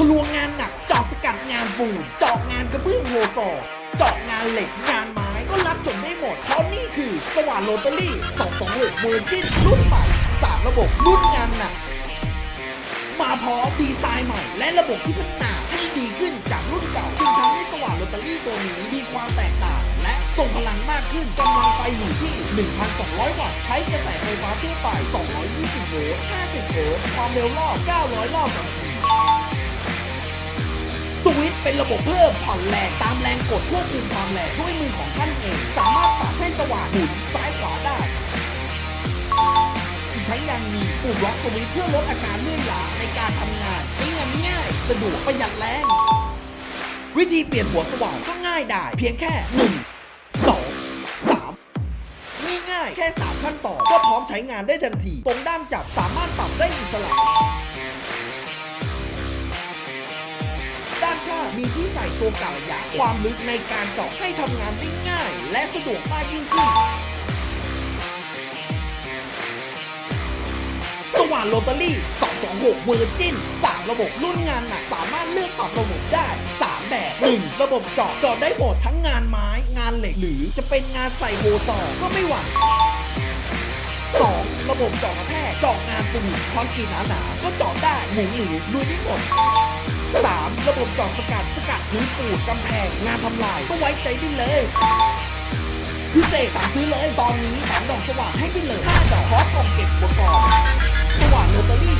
ทะลวงงานหนักเจาะสกัดงานปูนเจาะงานกระเบื้องโลฟอร์เจาะงานเหล็กงานไม้ก็รับจนได้หมด เพราะนี่คือสว่านโรตารี่ 226เวอร์จินรุ่นใหม่สามระบบรุ่นงานหนัก มาพร้อมดีไซน์ใหม่ และระบบที่พัฒนาให้ดีขึ้นจากรุ่นเก่าจึงทำให้สว่านโรตารี่ตัวนี้มีความแตกต่าง และส่งพลังมากขึ้นกำลังไฟอยู่ที่ 1,200 วัตต์ใช้กระแสไฟฟ้าทั่วไป 220 โวลต์ 50 โวลต์ความเร็วรอบ 900 รอบต่อนาที วิตเป็นระบบเพิ่มผ่อนแรงตามแรงกดควบคุมความแรงด้วยมือของท่านเอง สามารถปรับให้สว่างหมุนซ้ายขวาได้ อีกทั้งยังมีปุ่มล็อกสวิตเพื่อลดอาการเมื่อยล้าในการทำงาน ใช้งานง่าย สะดวกประหยัดแรง วิธีเปลี่ยนหัวสว่านก็ง่ายได้ เพียงแค่1 2 3ง่ายๆแค่ 3 ขั้นตอนก็พร้อมใช้งานได้ทันที ตรงด้ามจับสามารถปรับได้อิสระ มีที่ใส่ตัวกะระยะความลึกในการเจาะให้ทำงานได้ง่าย และสะดวกมากยิ่งขึ้น สว่านโรตารี่ 226 เวอร์จิน3ระบบรุ่นงานหนักสามารถเลือกปรับระบบได้ 3 แบบ 1. ระบบเจาะเจาะได้หมดทั้งงานไม้ งานเหล็ก หรือจะเป็นงานใส่โฮซอก็ไม่หวั่น 2. ระบบเจาะกระแทกเจาะงานปูนคอนกรีตหนาๆก็เจาะได้หมูหมูลุยได้หมด 3. ระบบเจาะสกัดสกัดพื้นปูนกำแพงงานทำลายก็ไว้ใจได้เลย พิเศษสั่งซื้อเลย ตอนนี้แถมดอกสว่านให้ไปเลย5ดอกพร้อมกล่องเก็บอุปกรณ์สว่านโรตารี่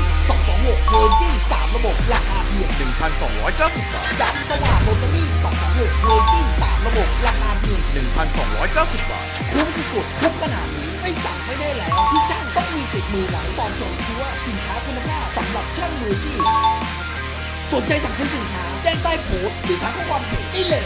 226เวอร์จิน3ระบบราคาเพียง1,290 บาทย้ำสว่านโรตารี่226เวอร์จิน3ระบบราคาเพียง1,290 บาท คุ้มสุดๆคุ้มขนาดนี้ไม่สั่งไม่ได้แล้วที่ช่างต้องมีติดมือไว้ตอบโจทย์คือว่าสินค้าคุณภาพสำหรับช่างมืออาชีพ สนใจสั่งซื้อสินค้าแจ้งใต้โพสต์หรือทักข้อความเพจได้เลย